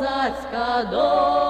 козацька доля,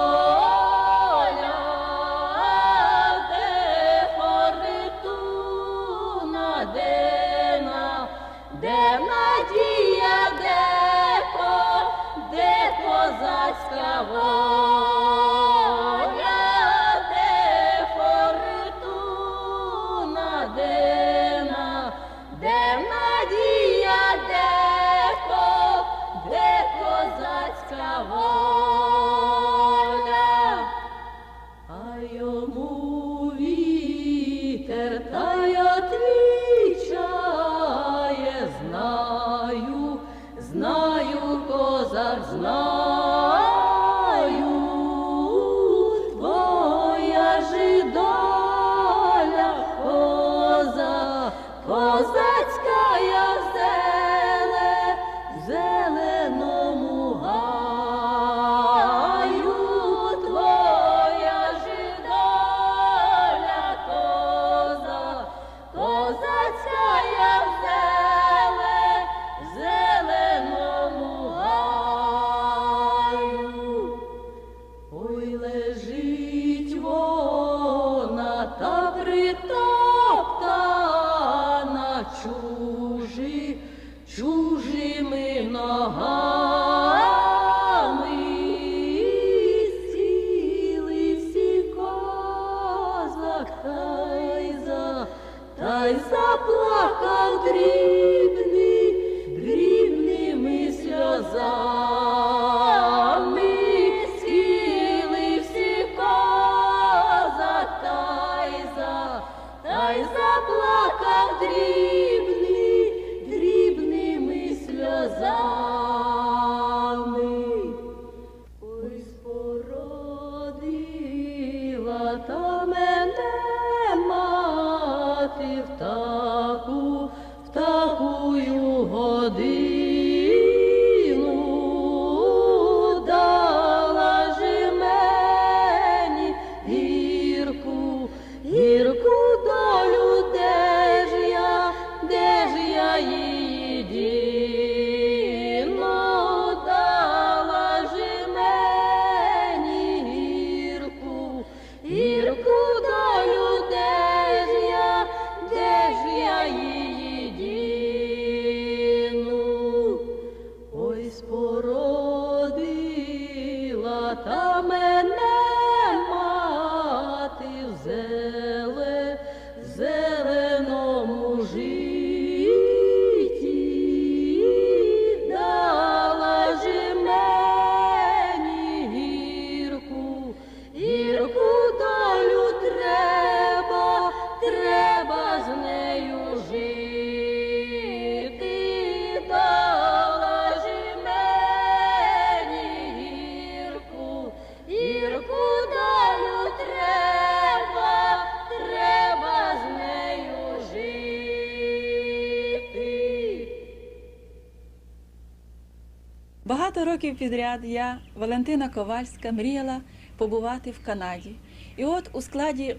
Багато років підряд я, Валентина Ковальська, мріяла побувати в Канаді. І от у складі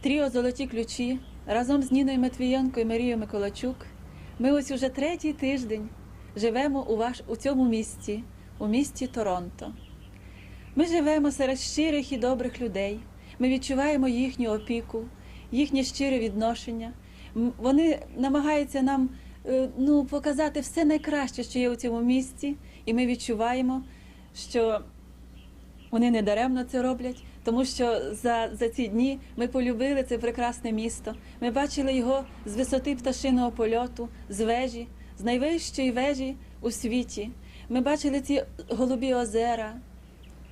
тріо Золоті ключі разом з Ніною Матвієнко і Марією Миколачук ми ось уже третій тиждень живемо у, ваш, у цьому місті, у місті Торонто. Ми живемо серед щирих і добрих людей. Ми відчуваємо їхню опіку, їхнє щире відношення. Вони намагаються нам ну, показати все найкраще, що є у цьому місті, і ми відчуваємо, що вони не даремно це роблять, тому що за, за ці дні ми полюбили це прекрасне місто. Ми бачили його з висоти пташиного польоту, з вежі, з найвищої вежі у світі. Ми бачили ці голубі озера,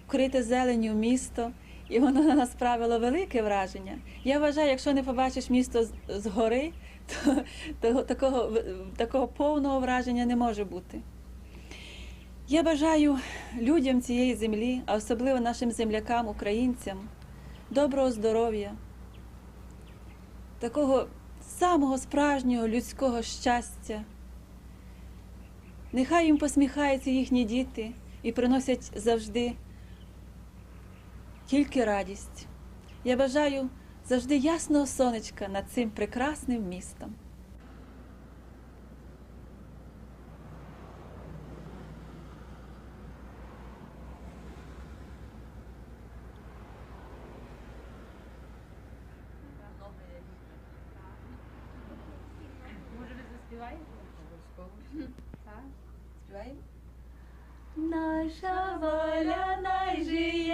вкрите зеленню місто, і воно на нас справило велике враження. Я вважаю, якщо не побачиш місто з- згори, то, такого, такого повного враження не може бути. Я бажаю людям цієї землі, а особливо нашим землякам, українцям, доброго здоров'я, такого самого справжнього людського щастя. Нехай їм посміхаються їхні діти і приносять завжди тільки радість. Я бажаю завжди ясного сонечка над цим прекрасним містом. Наша воля найжиє.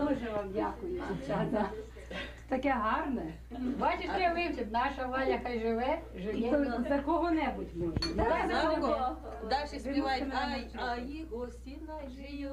Дуже вам дякую, дівчата. Таке гарне. Бачиш, я вивчив, наша Валя хай живе, живе. За кого-небудь може. Далі співають, ай, а їх гості найжиють.